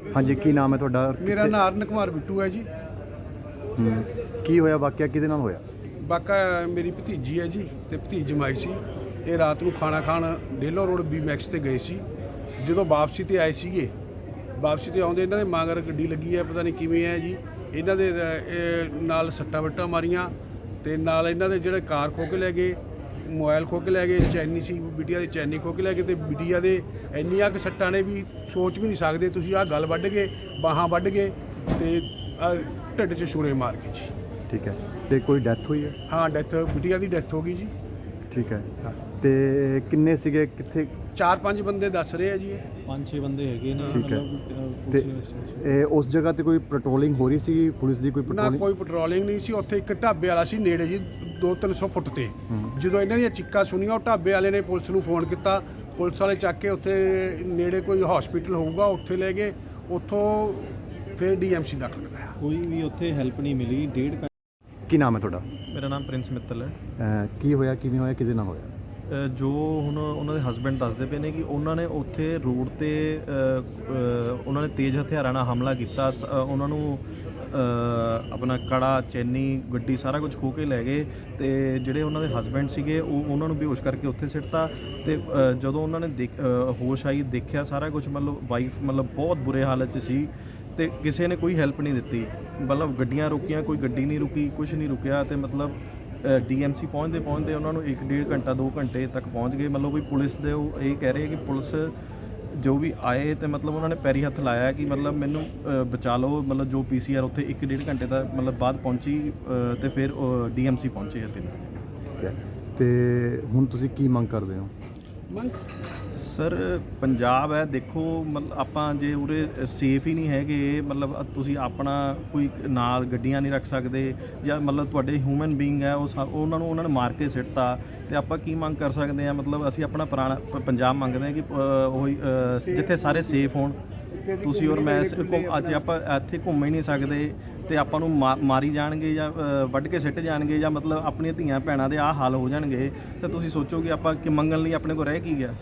ਹਾਂਜੀ ਕੀ ਨਾਮ ਹੈ ਤੁਹਾਡਾ? ਮੇਰਾ ਨਾਮ ਅਰਨ ਕੁਮਾਰ ਬਿੱਟੂ ਹੈ ਜੀ। ਕੀ ਹੋਇਆ ਵਾਕਿਆ? ਕਿਹਦੇ ਨਾਲ ਹੋਇਆ? ਬਾਕਾ ਮੇਰੀ ਭਤੀਜੀ ਹੈ ਜੀ ਤੇ ਭਤੀਜ ਜਮਾਈ ਸੀ। ਇਹ ਰਾਤ ਨੂੰ ਖਾਣਾ ਖਾਣ ਡੇਲੋ ਰੋਡ ਬੀ ਮੈਕਸ ਤੇ ਗਏ ਸੀ। ਜਦੋਂ ਵਾਪਸੀ ਤੇ ਆਏ ਸੀਗੇ ਵਾਪਸੀ ਤੇ ਆਉਂਦੇ ਇਹਨਾਂ ਦੇ ਮਗਰ ਗੱਡੀ ਲੱਗੀ ਹੈ ਪਤਾ ਨਹੀਂ ਕਿਵੇਂ ਹੈ ਜੀ। ਇਹਨਾਂ ਦੇ ਰ- ਇਹ ਨਾਲ ਸੱਟਾਂ ਵੱਟਾਂ ਮਾਰੀਆਂ ਤੇ ਨਾਲ ਇਹਨਾਂ ਦੇ ਜਿਹੜੇ ਕਾਰ ਖੋ ਕੇ ਲੈ ਗਏ। ਮੋਬਾਈਲ ਖੋ ਕੇ ਲੈ ਗਏ ਚੈਨੀ ਸੀ ਬਿਟੀਆ ਦੀ ਚੈਨੀ ਖੋ ਕੇ ਲੈ ਗਏ ਤੇ ਬਿਟੀਆ ਦੇ ਇੰਨੀਆਂ ਕਿ ਸੱਟਾਂ ਨੇ ਵੀ ਸੋਚ ਵੀ ਨਹੀਂ ਸਕਦੇ ਤੁਸੀਂ ਆਹ ਗੱਲ ਵੱਢ ਗਏ ਬਾਹਾਂ ਵੱਢ ਗਏ ਤੇ ਆਹ ਢਿੱਡ 'ਚ ਛੁਰੇ ਮਾਰ ਕੇ ਜੀ। ਠੀਕ ਹੈ। ਤੇ ਕੋਈ ਡੈਥ ਹੋਈ ਹੈ? ਹਾਂ ਡੈਥ ਬਿਟੀਆ ਦੀ ਡੈਥ ਹੋ ਗਈ ਜੀ। ਠੀਕ ਹੈ। ਹਾਂ। ਤੇ ਕਿੰਨੇ ਸੀਗੇ ਕਿੱਥੇ? ਚਾਰ ਪੰਜ ਬੰਦੇ ਦੱਸ ਰਹੇ ਆ ਜੀ ਇਹ। ਪੰਜ ਛੇ ਬੰਦੇ ਹੈਗੇ ਨੇ ਠੀਕ ਹੈ। ਮਤਲਬ, ਤੇ। ਇਹ ਉਸ ਜਗ੍ਹਾ ਤੇ ਕੋਈ ਪੈਟਰੋਲਿੰਗ ਹੋ ਰਹੀ ਸੀ ਪੁਲਿਸ ਦੀ ਕੋਈ ਨਾ ਪੈਟਰੋਲਿੰਗ ਕੋਈ ਪੈਟਰੋਲਿੰਗ ਨਹੀਂ ਸੀ ਉੱਥੇ ਇੱਕ ਢਾਬੇ ਵਾਲਾ ਸੀ ਨੇੜੇ ਜੀ 2-300 ਫੁੱਟ ਤੇ। ਜਦੋਂ ਇਹਨਾਂ ਦੀਆਂ ਚਿੱਕਾਂ ਸੁਣੀਆਂ ਉਹ ਢਾਬੇ ਵਾਲੇ ਨੇ ਪੁਲਿਸ ਨੂੰ ਫੋਨ ਕੀਤਾ। ਪੁਲਿਸ ਵਾਲੇ ਚੱਕ ਕੇ ਉੱਥੇ ਨੇੜੇ ਕੋਈ ਹਸਪੀਟਲ ਹੋਊਗਾ ਉੱਥੇ ਲੈ ਗਏ। ਉੱਥੋਂ ਫਿਰ ਡੀਐਮਸੀ ਦਾਖਲ ਕਰਾਇਆ। ਕੋਈ ਵੀ ਉੱਥੇ ਹੈਲਪ ਨਹੀਂ ਮਿਲੀ। ਡੇਢ ਘੰ- ਕੀ ਨਾਮ ਹੈ ਤੁਹਾਡਾ? ਮੇਰਾ ਨਾਮ ਪ੍ਰਿੰਸ ਮਿੱਤਲ ਹੈ। ਅਹ ਕੀ ਹੋਇਆ ਕਿਵੇਂ ਹੋਇਆ ਕਿਹਦੇ ਨਾਲ ਹੋਇਆ? ਅ, ਜੋ ਹੁਣ ਉਹਨਾਂ ਦੇ ਹਸਬੰਡ ਦੱਸਦੇ ਪਏ ਨੇ ਕਿ ਉਹਨਾਂ ਨੇ ਉੱਥੇ ਰੋਡ ਤੇ ਅ, ਅ, ਉਹਨਾਂ ਨੇ ਤੇਜ਼ ਹਥਿਆਰਾਂ ਨਾਲ ਹਮਲਾ ਕੀਤਾ। ਸ- ਅ, ਉਹਨਾਂ ਨੂੰ ਅ, ਆਪਣਾ ਕੜਾ ਚੈਨੀ ਗੱਡੀ ਸਾਰਾ ਕੁਝ ਖੋ ਕੇ ਲੈ ਗਏ ਤੇ ਜਿਹੜੇ ਉਹਨਾਂ ਦੇ ਹਸਬੰਡ ਸੀਗੇ ਉਹ ਉਹਨਾਂ ਨੂੰ ਬੇਹੋਸ਼ ਕਰਕੇ ਉੱਥੇ ਸਿੱਟਤਾ ਤੇ ਅ, ਜਦੋਂ ਉਹਨਾਂ ਨੇ ਦੇਖ- ਅ, ਹੋਸ਼ ਆਈ ਦੇਖਿਆ ਸਾਰਾ ਕੁਝ ਮਤਲਬ ਵਾਈਫ ਮਤਲਬ ਬਹੁਤ ਬੁਰੇ ਹਾਲਤ 'ਚ ਸੀ ਤੇ ਕਿਸੇ ਨੇ ਕੋਈ ਹੈਲਪ ਨਹੀਂ ਦਿੱਤੀ। ਮਤਲਬ ਗੱਡੀਆਂ ਰੁਕੀਆਂ ਕੋਈ ਗੱਡੀ ਨਹੀਂ ਰੁਕੀ ਕੁਝ ਨਹੀਂ ਰੁਕਿਆ ਤੇ ਮਤਲਬ ਡੀਐਮਸੀ ਪਹੁੰਚਦੇ ਪਹੁੰਚਦੇ ਉਹਨਾਂ ਨੂੰ 1.5 ਘੰਟਾ 2 ਘੰਟੇ ਤੱਕ ਪਹੁੰਚ ਗਏ। ਮਤਲਬ ਕੋਈ ਪੁਲਿਸ ਦੇ ਉਹ ਇਹ ਕਹਿ ਰਹੇ ਕਿ ਪੁਲਿਸ ਜੋ ਵੀ ਆਏ ਤੇ ਮਤਲਬ ਉਹਨਾਂ ਨੇ ਪੈਰੀ ਹੱਥ ਲਾਇਆ ਕਿ ਮਤਲਬ ਮੈਨੂੰ ਬਚਾ ਲਓ ਮਤਲਬ ਜੋ ਪੀਸੀਆਰ ਉੱਥੇ 1.5 ਘੰਟੇ ਦਾ ਮਤਲਬ ਬਾਅਦ ਪਹੁੰਚੀ ਅ, ਤੇ ਫਿਰ ਡੀਐਮਸੀ ਪਹੁੰਚੇ ਅਤੇ ਠੀਕ ਹੈ। ਤੇ ਹੁਣ ਤੁਸੀਂ ਕੀ ਮੰਗ ਕਰਦੇ ਹੋ? ਮੰਗ? ਸਰ ਪੰਜਾਬ ਹੈ ਦੇਖੋ ਮਤਲਬ ਆਪਾਂ ਜੇ ਉਰੇ ਸੇਫ ਹੀ ਨਹੀਂ ਹੈਗੇ ਮਤਲਬ ਤੁਸੀਂ ਆਪਣਾ ਕੋਈ ਨਾਲ ਗੱਡੀਆਂ ਨਹੀਂ ਰੱਖ ਸਕਦੇ ਜਾਂ ਮਤਲਬ ਤੁਹਾਡੇ ਹਿਊਮਨ ਬੀਇੰਗ ਹੈ ਉਹ ਸਾ- ਉਹਨਾਂ ਨੂੰ ਉਹਨਾਂ ਨੇ ਮਾਰ ਕੇ ਸਿੱਟਤਾ ਤੇ ਆਪਾਂ ਕੀ ਮੰਗ ਕਰ ਸਕਦੇ ਆ ਮਤਲਬ ਅਸੀਂ ਆਪਣਾ ਪੁਰਾਣਾ ਪ- ਪੰਜਾਬ ਮੰਗਦੇ ਹਾਂ ਕਿ ਅ, ਉਹੀ ਅ, ਜਿੱਥੇ ਸਾਰੇ ਸੇਫ ਹੋਣ। ਤੁਸੀਂ ਔਰ ਮੈਂ ਘੁੰਮ- ਅੱਜ ਆਪਾਂ ਇੱਥੇ ਘੁੰਮ ਹੀ ਨਹੀਂ ਸਕਦੇ ਤੇ ਆਪਾਂ ਨੂੰ ਮਾ- ਮਾਰੀ ਜਾਣਗੇ ਜਾਂ ਅ, ਵੱਢ ਕੇ ਸਿੱਟ ਜਾਣਗੇ ਜਾਂ ਮਤਲਬ ਆਪਣੀਆਂ ਧੀਆਂ ਭੈਣਾਂ ਦੇ ਆਹ ਹਾਲ ਹੋ ਜਾਣਗੇ ਤਾਂ ਤੁਸੀਂ ਸੋਚੋ ਕਿ ਆਪਾਂ ਕਿ ਮੰਗਣ ਲਈ ਆਪਣੇ ਕੋਲ ਰਹਿ ਕੀ ਗਿਆ?